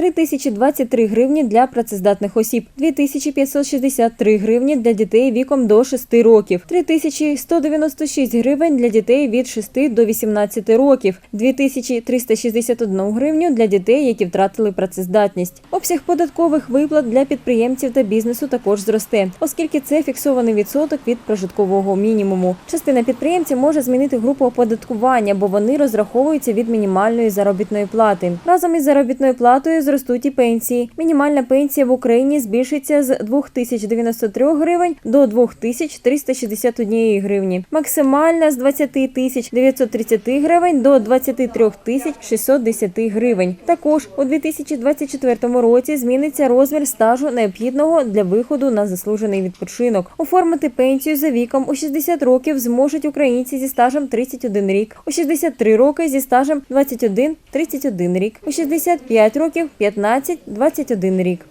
3023 гривні для працездатних осіб, 2563 гривні для дітей віком до 6 років, 3196 гривень для дітей від 6 до 18 років, 2361 гривню для дітей, які втратили працездатність. Обсяг податкових виплат для підприємців та бізнесу також зросте, оскільки це фіксований відсоток від прожиткового мінімуму. Частина підприємців може змінити групу оподаткування, бо вони розраховуються від мінімальної заробітної плати. Разом із заробітною платою зростуть і пенсії. Мінімальна пенсія в Україні збільшиться з 2093 гривень до 2361 гривні. Максимальна з 20 тисяч 930 гривень до 23 тисяч 610 гривень. Також у 2024 році зміниться розмір стажу необхідного для виходу на заслужений відпочинок. Оформити пенсію за віком у 60 років зможуть українці зі стажем 31 рік, у 63 роки зі стажем 21-31 рік, у 65 років 15-21 рік.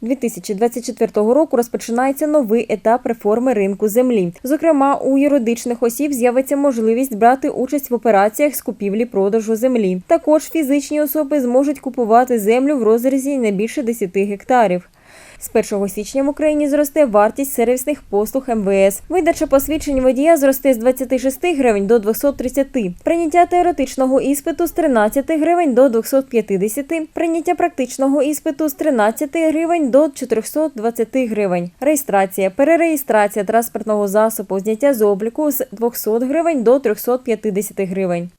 2024 року розпочинається новий етап реформи ринку землі. Зокрема, у юридичних осіб з'явиться можливість брати участь в операціях з купівлі-продажу землі. Також фізичні особи зможуть купувати землю в розрізі не більше 10 гектарів. З 1 січня в Україні зросте вартість сервісних послуг МВС. Видача посвідчень водія зросте з 26 гривень до 230. Прийняття теоретичного іспиту з 13 гривень до 250. Прийняття практичного іспиту з 13 гривень до 420 гривень. Реєстрація, перереєстрація транспортного засобу, зняття з обліку з 200 гривень до 350 гривень.